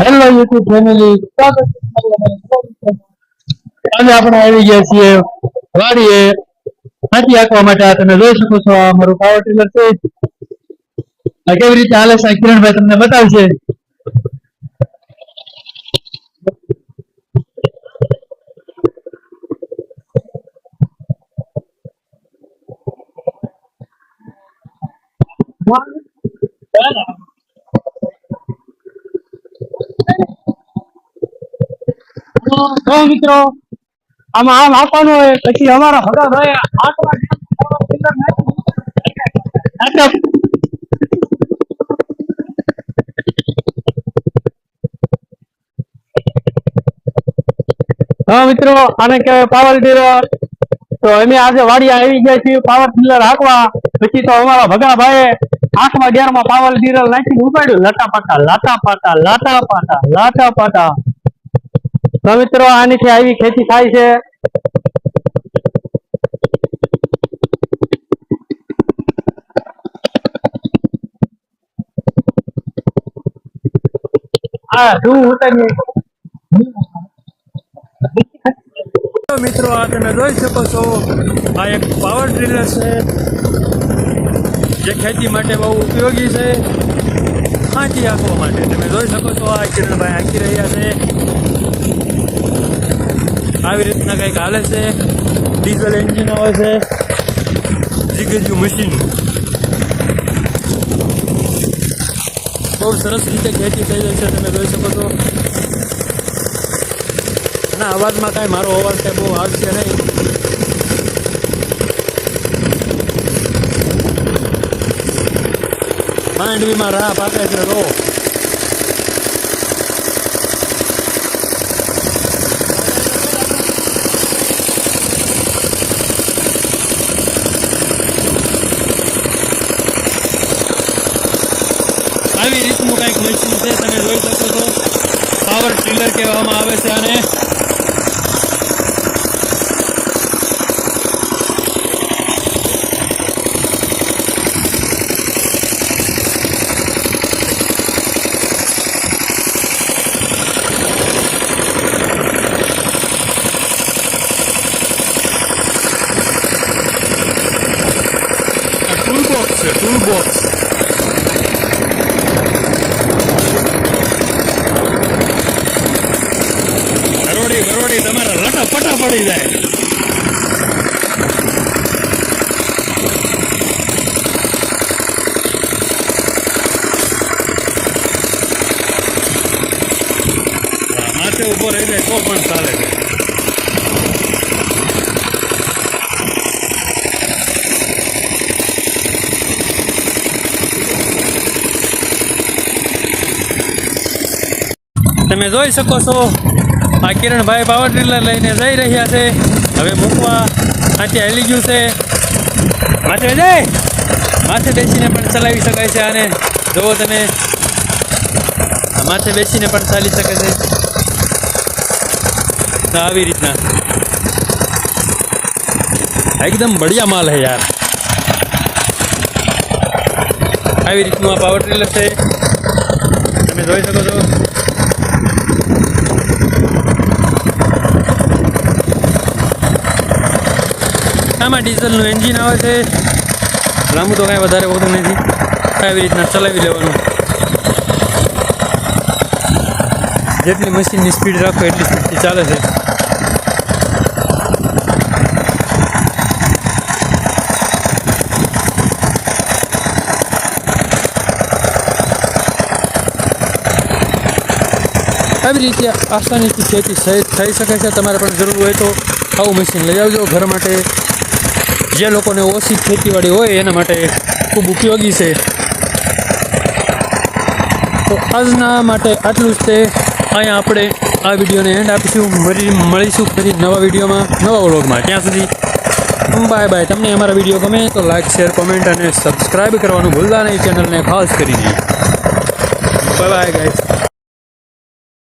Hello YouTube family આજે આપણે આવી ગયા છીએ વાડીએ હાથી હાંકવા માટે. આ તમે જોઈ શકો છો, આ અમારું પાવર ટીલર છે. આ કેવી રીતે હાલે છે કિરણભાઈ તમને બતાવશે. તો મિત્રો, આમાં આમ આપવાનું હોય, પછી અમારા હગા ભાઈ હા, મિત્રો, આને કહેવાય પાવર ડીલર તો અમે આજે વાડી આવી ગયા છીએ પાવર ટીલર હાંકવા. પછી તો અમારા ભગા ભાઈ આઠમા ગેરમાં પાવર ડીલર નાખીને ઉપાડ્યું. લાટા પાટા લાટા પાટા લાટા પાટા લાટા પાટા. તો મિત્રો, આનીથી આવી ખેતી થાય છે. મિત્રો, આ તમે જોઈ શકો છો, આ એક પાવર ડ્રીલર છે, જે ખેતી માટે બહુ ઉપયોગી છે. ખાંચી આપવા માટે તમે જોઈ શકો છો, આ કિરણભાઈ આંકી રહ્યા છે. આવી રીતના કંઈક હાલે છે. ડીઝલ એન્જિન આવે છે. જીગજુ મશીન બહુ સરસ રીતે ખેતી થઈ જાય છે, તમે જોઈ શકો છો. ના અવાજમાં કાંઈ મારો અવાજ કાંઈ બહુ આવશે નહીં. માંડવીમાં રાહ પાકે છે, રો. આવી રીતનું કંઈક મશીન છે તમે જોઈ શકો છો પાવર ટીલર કહેવામાં આવે છે અને ટૂલ બોક્સ છે ટૂલ બોક્સ પડી જાય માથે ઊભો રહી જાય તો પણ ચાલે છે. તમે જોઈ શકો છો આ કિરણભાઈ પાવર ડ્રીલર લઈને જઈ રહ્યા છે. હવે મૂકવા ત્યાંથી હેલી ગયું છે. માથે જાય માથે બેસીને પણ ચલાવી શકાય છે આને. જુઓ તમે. માથે બેસીને પણ ચાલી શકે છે. આવી રીતના. એકદમ બઢિયા માલ હે યાર. આવી રીતનું આ પાવર ટ્રેલર છે. તમે જોઈ શકો છો. આમાં ડીઝલનું એન્જિન આવે છે. લાંબુ તો કાંઈ વધારે હોતું નથી. આવી રીતના ચલાવી લેવાનું. જેટલી મશીનની સ્પીડ રાખો એટલી સ્પીડથી ચાલે છે. આવી રીતે આસાનીથી ખેતી થઈ શકે છે. તમારે પણ જરૂર હોય તો આવું મશીન લઈ આવજો ઘર માટે. જે લોકોને ઓછી ખેતીવાડી હોય એના માટે ખૂબ ઉપયોગી છે. તો આજના માટે આટલું જ તે. અહીંયા આપણે આ વિડીયોને એન્ડ આપીશું. મળી મળીશું ફરી નવા વિડીયોમાં, નવા વ્લોગમાં. ત્યાં સુધી બાય બાય. તમને અમારા વીડિયો ગમે તો લાઇક શેર કોમેન્ટ અને સબસ્ક્રાઈબ કરવાનું ભૂલતા નહીં. ચેનલને ખાસ કરીને. Bye bye guys